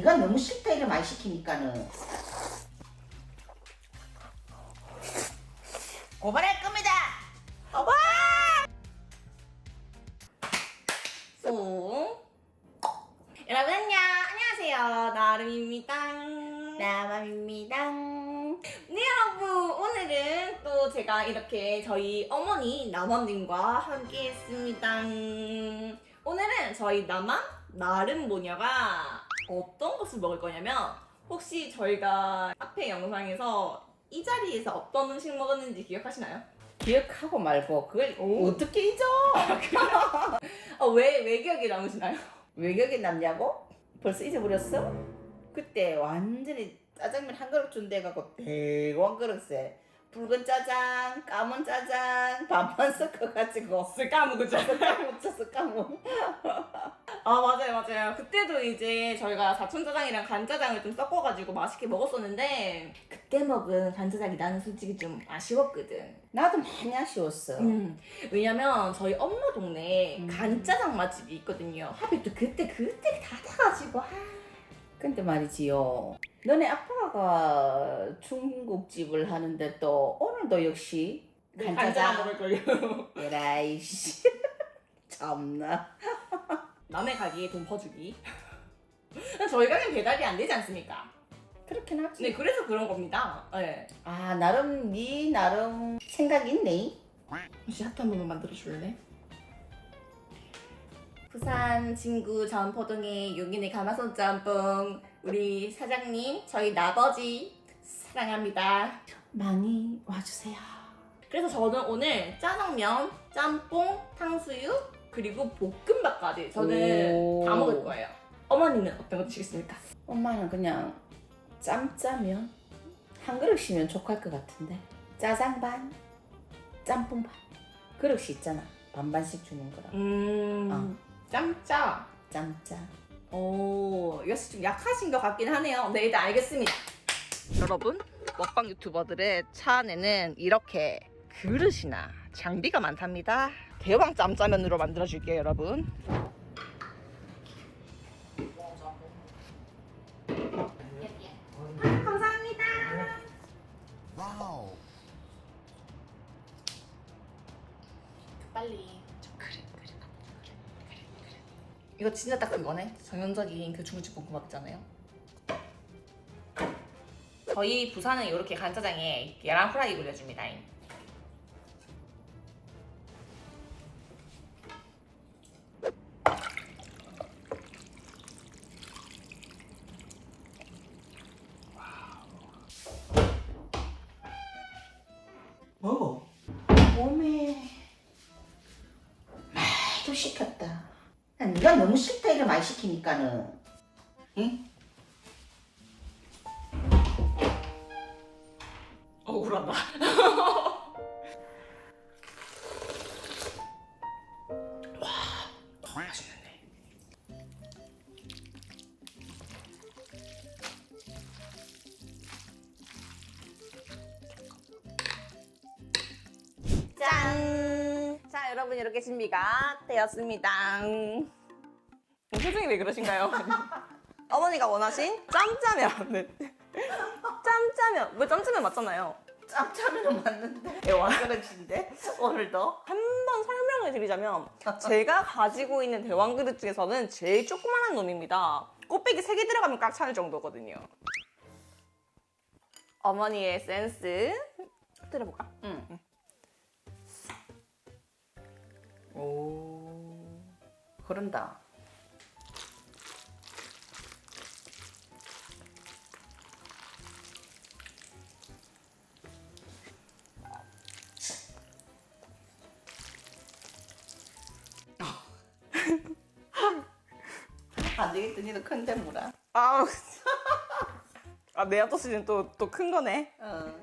네가 너무 싫다 이래 많이 시키니까는 고발할 겁니다. 송. 여러분 안녕. 안녕하세요. 나름입니다. 나맘입니다. 네 여러분 오늘은 또 제가 이렇게 저희 어머니 남원님과 함께했습니다. 오늘은 저희 남원 나름 모녀가 어떤 것을 먹을 거냐면 혹시 저희가 앞에 영상에서 이 자리에서 어떤 음식 먹었는지 기억하시나요? 기억하고 말고 그걸 오. 어떻게 잊어? 어왜 왜 기억에 남으시나요? 외격이 남냐고? 벌써 잊어버렸어? 그때 완전히 짜장면 한 그릇 준대 해갖고 대왕 그릇에 붉은 짜장, 까만 짜장 반반 섞어가지고 쓸까무 그죠? 까먹었어 까먹 아 맞아요 맞아요. 그때도 이제 저희가 사촌짜장이랑 간짜장을 좀 섞어가지고 맛있게 먹었었는데 그때 먹은 간짜장이 나는 솔직히 좀 아쉬웠거든. 나도 많이 아쉬웠어. 음, 왜냐면 저희 엄마 동네에 음. 간짜장 맛집이 있거든요. 하필 또 그때 그때 닫아가지고 아, 근데 말이지요. 너네 아빠가 중국집을 하는데 또 오늘도 역시 간짜장 먹을 걸요. 에라이씨. 참나 남의 가게에 돈 퍼주기 저희 가게는 배달이 안 되지 않습니까? 그렇긴 하지 네 그래서 그런 겁니다 네. 아 나름 네 나름 생각이 있네 혹시 핫한 번만 만들어 줄래? 부산 진구 전포동의 용인의 가마솥 짬뽕 우리 사장님 저희 나버지 사랑합니다. 많이 와주세요 그래서 저는 오늘 짜장면, 짬뽕, 탕수육 그리고 볶음밥까지 저는 오. 다 먹을 거예요. 어머니는 어떤 거 드시겠습니까? 엄마는 그냥 짬짜면 한 그릇이면 족할 것 같은데 짜장 반 짬뽕 반 그릇이 있잖아 반반씩 주는 거라 음, 짬짜. 짬짜 오, 역시 좀 약하신 것 같긴 하네요. 네, 일단 알겠습니다. 여러분, 먹방 유튜버들의 차 안에는 이렇게 그릇이나 장비가 많답니다. 대왕 짬짜면으로 만들어 줄게요, 여러분. 감사합니다. 와우. 빨리. 그래, 그래, 그래, 그래. 이거 진짜 딱 그거네. 전형적인 그 중국집 볶음밥 있잖아요. 저희 부산은 이렇게 간짜장에 계란 후라이 올려줍니다. 야, 네가 너무 싫다 이래 많이 시키니까는 응? 억울하다. 와, 맛있는데. 짠! 자, 여러분 이렇게 준비가 되었습니다. 표정이 왜 그러신가요? 어머니가 원하신 짬짜면. 네. 짬짜면. 왜 짬짜면 맞잖아요. 짬짜면은 맞는데 예, 와. 그릇인데 오늘도 한 번 설명을 드리자면 제가 가지고 있는 대왕 그릇 중에서는 제일 조그만한 놈입니다. 꽃배기 3개 들어가면 꽉 차는 정도거든요. 어머니의 센스 들어볼까? 응. 오 그런다 안 되겠다 니도 큰데 뭐라 아우. 아, 내 앞토스는 또, 또 큰 거네. 어.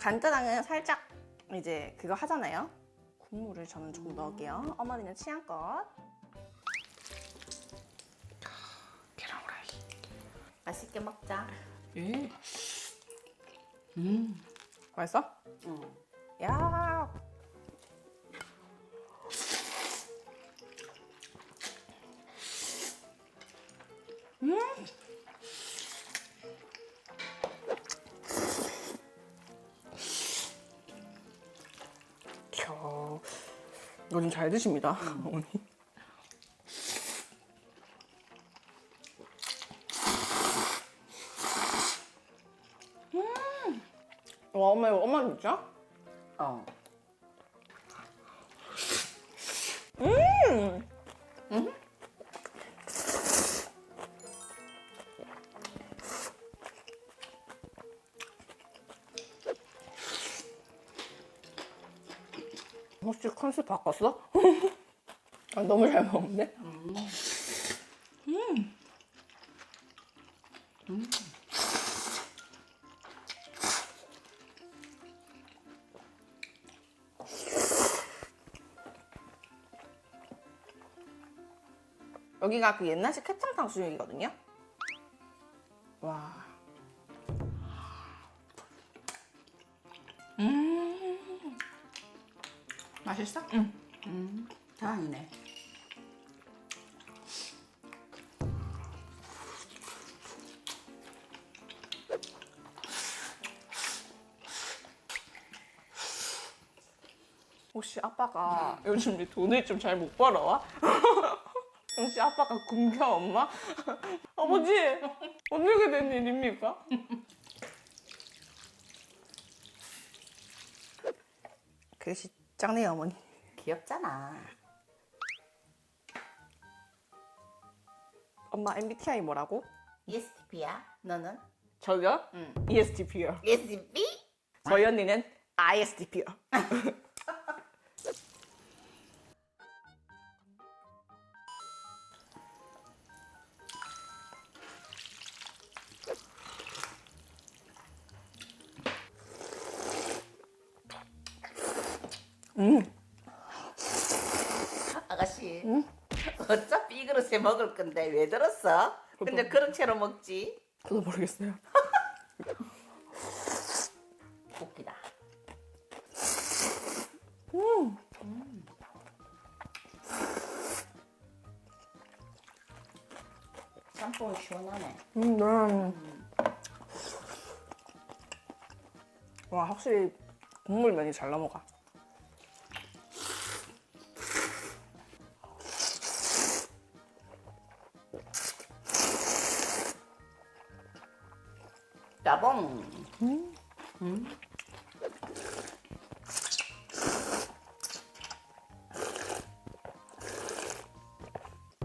간짜장은 살짝 이제 그거 하잖아요. 국물을 저는 조금 넣을게요. 어머니는 취향껏. 계란 후라이 맛있게 먹자 예. 음 맛있어? 응. 야. 요즘 잘 드십니다, 어머니. 음. 와, 엄마 이거 엄마 진짜? 혹시 컨셉 바꿨어? 아, 너무 잘 먹는데? 여기가 그 옛날식 캣창 탕 수육이거든요. 와. 맛있어? 응. 음, 다행이네. 혹시 아빠가 요즘 돈을 좀 잘 못 벌어와? 혹시 아빠가 굶겨 엄마? 아버지 어떻게 된 일입니까? 그릇이 작네요 어머니 귀엽잖아. 엄마 MBTI 뭐라고? ESTP야? 너는? 저요? 응. ESTP요 ESTP? 저희 언니는 ISTP요 아가씨. 어차피 이 그릇에 먹을 건데 왜 들었어? 근데 그런 채로 먹지? 저도 모르겠어요 웃기다. 짬뽕이 시원하네. 음, 네. 와 확실히 국물 면이 잘 넘어가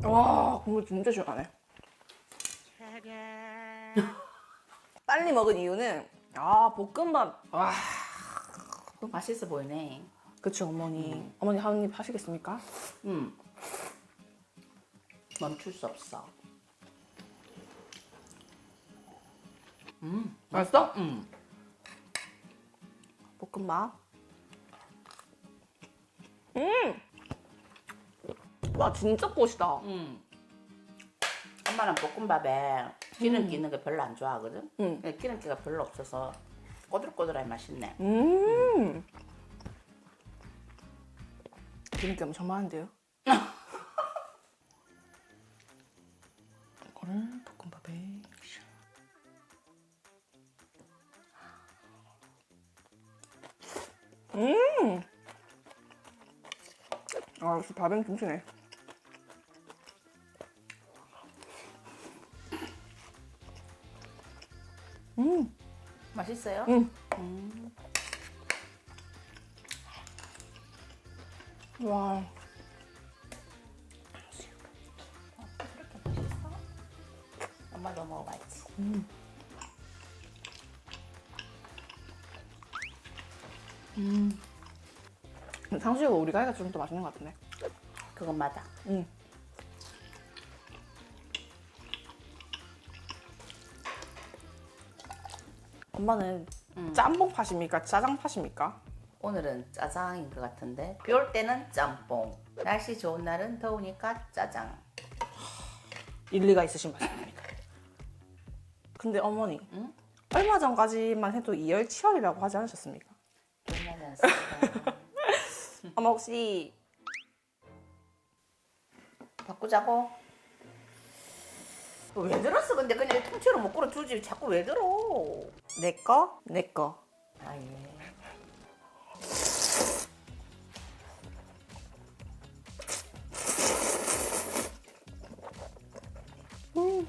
와 국물 진짜 시원하네 빨리 먹은 이유는 아 볶음밥 와 맛있어 보이네. 그쵸 어머니 어머니 한 입 하시겠습니까? 음. 멈출 수 없어. 음. 맛있어? 음. 볶음밥 음 와 진짜 꽃이다 음. 엄마는 볶음밥에 기름기 있는 거 별로 안 좋아하거든. 음. 근데 기름기가 별로 없어서 꼬들꼬들하게 맛있네. 음 기름기 엄청 많은데요? 이거를 볶음밥에 음! 아, 역시 밥엔 김치네. 맛있어요? 음. 음. 와. 맛있어? 엄마도 먹어봐야지. 탕수육은 우리가 해가 좀 더 맛있는 것 같은데. 그건 맞아. 응. 엄마는 음. 짬뽕 팥입니까? 짜장 팥입니까? 오늘은 짜장인 것 같은데 비 올 때는 짬뽕 날씨 좋은 날은 더우니까 짜장 일리가 있으신 말씀입니다. 근데 어머니, 응? 얼마 전까지만 해도 이열치열이라고 하지 않으셨습니까? 어머 혹시 바꾸자고? 왜 들었어? 근데 그냥 통째로 못 끌어주지. 자꾸 왜 들어? 내 거? 내 거. 아, 예. 음.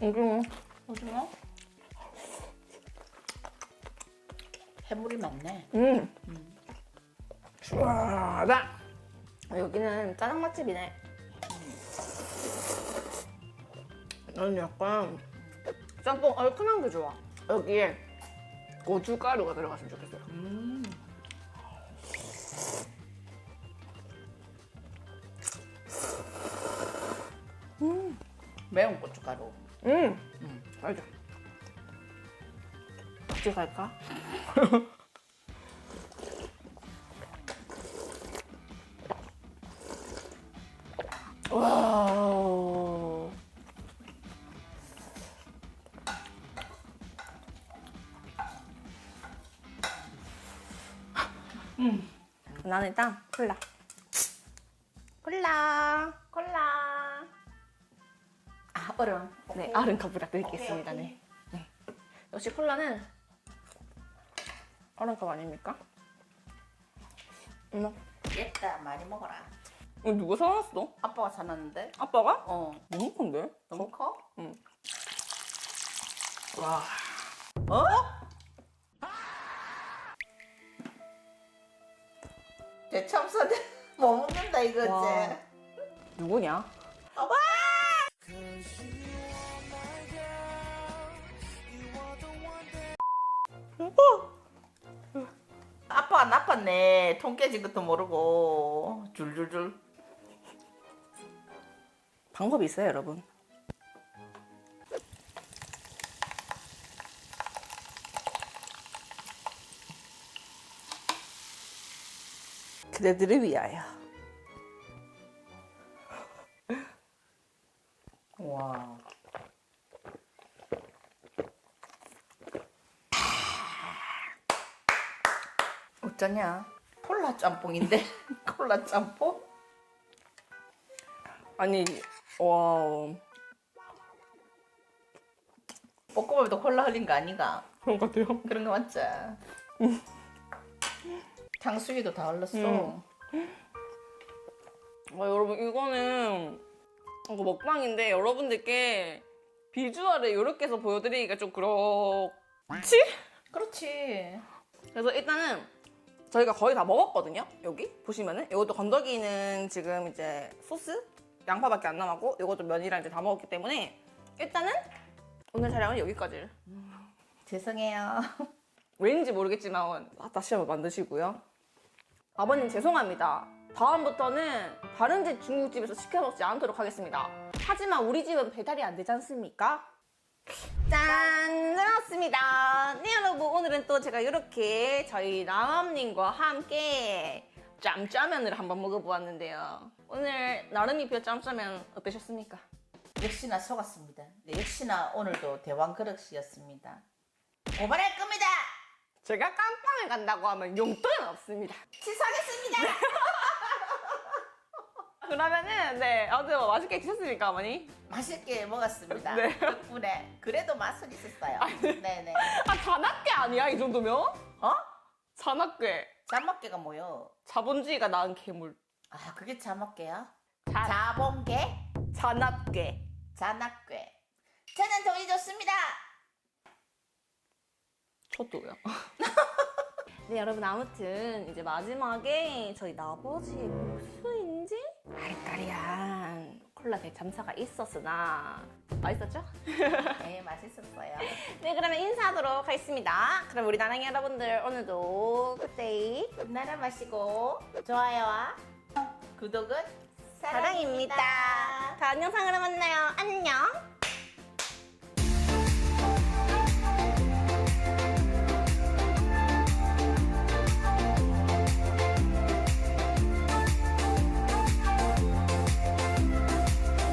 오징어. 오징어? 해물이 많네. 음. 시원하다. 여기는 짜장 맛집이네. 나는 약간 짬뽕 얼큰한 게 좋아. 여기에 고춧가루가 들어갔으면 좋겠어요. 음. 매운 고춧가루. 음, 음, 알죠. 같이 갈까? 와. 음. 나는 일단 콜라. 콜라. 콜라. 아 얼음. 네, 아른 컵 부탁드리겠습니다. 네. 네. 역시 콜라는 컵 아닙니까? 음, 깼다 많이 먹어라. 이거 누가 사놨어? 아빠가 사놨는데. 아빠가? 어. 너무 큰데? 너무 커? 와. 어? 대참사대 못 먹는다 이거지. 와. 누구냐? 아빠가 나빴네. 통 깨진 것도 모르고 줄줄줄. 방법이 있어요, 여러분. 그대들을 위하여. 어쩌냐? 콜라 짬뽕인데 콜라 짬뽕? 아니, 와. 볶음밥에도 콜라 흘린 거 아니가? 그런 것 같아요. 그런 거 맞지? 탕수육도 다 흘렀어. 음. 아, 여러분, 이거는 이거 먹방인데 여러분들께 비주얼을 이렇게 해서 보여드리기가 좀 그렇지? 그렇지. 그래서 일단은 저희가 거의 다 먹었거든요. 여기 보시면은 이것도 건더기는 지금 이제 소스 양파밖에 안 남았고 이것도 면이랑 이제 다 먹었기 때문에 일단은 오늘 촬영은 여기까지. 죄송해요. 왠지 모르겠지만 다시 한번 만드시고요. 아버님 죄송합니다. 다음부터는 다른 집 중국집에서 시켜 먹지 않도록 하겠습니다. 하지만 우리 집은 배달이 안 되지 않습니까? 짠! 나왔습니다. 네, 여러분. 오늘은 또 제가 이렇게 저희 남암님과 함께 짬짜면을 한번 먹어보았는데요. 오늘 나름이표 짬짜면 어떠셨습니까? 역시나 속았습니다. 네, 역시나 오늘도 대왕 그릇이었습니다. 고발할 겁니다. 제가 깜빵을 간다고 하면 용돈은 없습니다. 취소하겠습니다. 그러면은 네 아무튼 뭐 맛있게 드셨습니까 어머니? 맛있게 먹었습니다. 네. 덕분에 그래도 맛은 있었어요. 네네. 아 잔악괴 아니야 이 정도면? 어? 잔악괴 자먹개가 뭐요? 자본주의가 낳은 괴물 아 그게 자먹개야? 자, 자본개? 잔악괴 자낙괴. 저는 돈이 좋습니다. 저도요 네 여러분 아무튼 이제 마지막에 저희 나버지의 복수인지 알까리한 콜라 대참사가 있었으나 맛있었죠? 네 맛있었어요. 네 그러면 인사하도록 하겠습니다 그럼 우리 나랑이 여러분들 오늘도 굿데이 나라 마시고 좋아요와 구독은 사랑입니다. 다음 영상으로 만나요. 안녕.